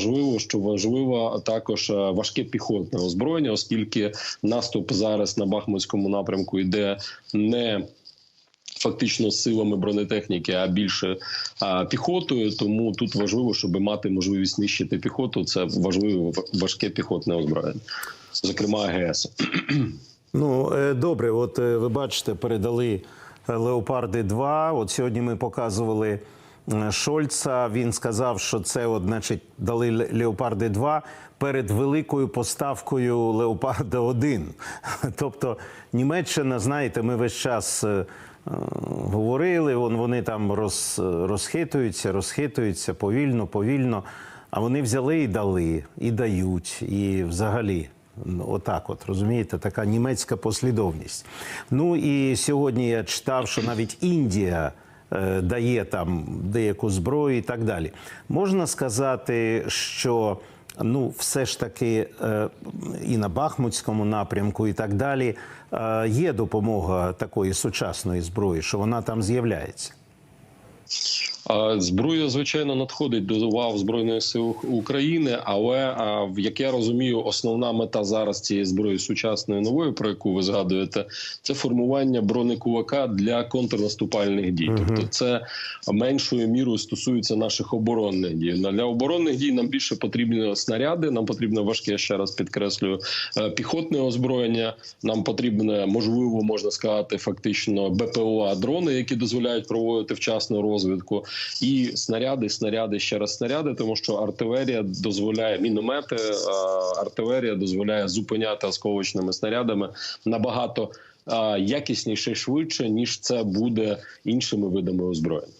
Важливо, що важливо також е, важке піхотне озброєння, оскільки наступ зараз на Бахмутському напрямку йде не фактично силами бронетехніки, а більше а, піхотою. Тому тут важливо, щоб мати можливість нищити піхоту. Це важливе важке піхотне озброєння, зокрема АГС. Ну е, добре, от е, ви бачите, передали е, Леопарди 2 От сьогодні ми показували е, Шольца. Він сказав, що це, от, значить, дали Леопарди 2 перед великою поставкою Леопарда 1 Тобто Німеччина, знаєте, ми весь час. е, е, Говорили, вон вони там роз, розхитуються, розхитуються повільно, повільно. А вони взяли і дали, і дають, і взагалі. Отак, от розумієте, така німецька послідовність. Ну і сьогодні я читав, що навіть Індія дає там деяку зброю і так далі. Можна сказати, що ну, все ж таки е, і на Бахмутському напрямку, і так далі е, є допомога такої сучасної зброї, що вона там з'являється. Зброя, звичайно, надходить до лав збройних сил України, але як я розумію, основна мета зараз цієї зброї сучасної нової, про яку ви згадуєте, це формування бронекулака для контрнаступальних дій. Тобто, це меншою мірою стосується наших оборонних дій. Для оборонних дій нам більше потрібні снаряди. Нам потрібно важке, ще раз підкреслюю, е, піхотне озброєння. Нам потрібне, можливо, можна сказати, фактично БПЛА дрони, які дозволяють проводити вчасну розвідку, і снаряди, снаряди, ще раз снаряди, тому що артилерія дозволяє міномети, е, артилерія дозволяє зупиняти осколочними снарядами набагато е, якісніше і швидше ніж це буде іншими видами озброєння.